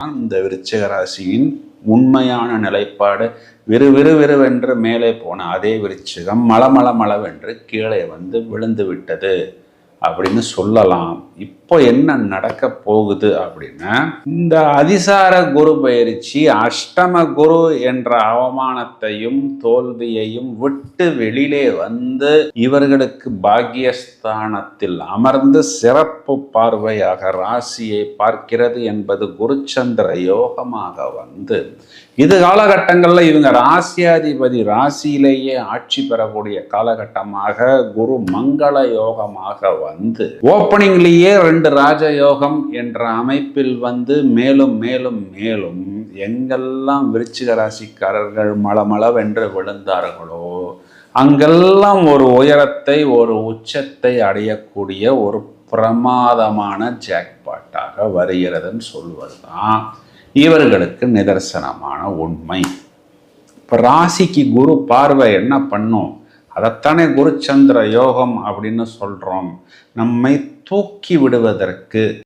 இந்த விருச்சிக ராசியின் உண்மையான நிலைப்பாடு விறு விறு விறுவென்று மேலே போன அதே விருச்சிகம் மலமள மளவென்று கீழே வந்து விழுந்து விட்டது அப்படின்னு சொல்லலாம். இப்போ என்ன நடக்க போகுது அப்படின்னா இந்த அதிசார குரு பயிற்சி அஷ்டம குரு என்ற அவமானத்தையும் தோல்வியையும் விட்டு வெளியிலே வந்து இவர்களுக்கு பாக்கியஸ்தானத்தில் அமர்ந்து சிறப்பு பார்வையாக ராசியை பார்க்கிறது என்பது குருச்சந்திர யோகமாக வந்து இது காலகட்டங்களில் இவங்க ராசியாதிபதி ராசியிலேயே ஆட்சி பெறக்கூடிய காலகட்டமாக குரு மங்கள யோகமாக வந்து ஓப்பனிங்லேயே ரெண்டு ராஜயோகம் என்ற அமைப்பில் வந்து மேலும் மேலும் மேலும் எங்கெல்லாம் விருச்சிக ராசிக்காரர்கள் மளமளவென்று விழுந்தார்களோ அங்கெல்லாம் ஒரு உயரத்தை ஒரு உச்சத்தை அடையக்கூடிய ஒரு பிரமாதமான ஜாக்பாட்டாக வருகிறதுன்னு சொல்வதுதான் இவர்களுக்கு நிதர்சனமான உண்மை. இப்போ ராசிக்கு குரு பார்வை என்ன பண்ணும்? அதைத்தானே குருச்சந்திர யோகம் அப்படின்னு சொல்கிறோம் நம்மை தூக்கி விடுவதற்கு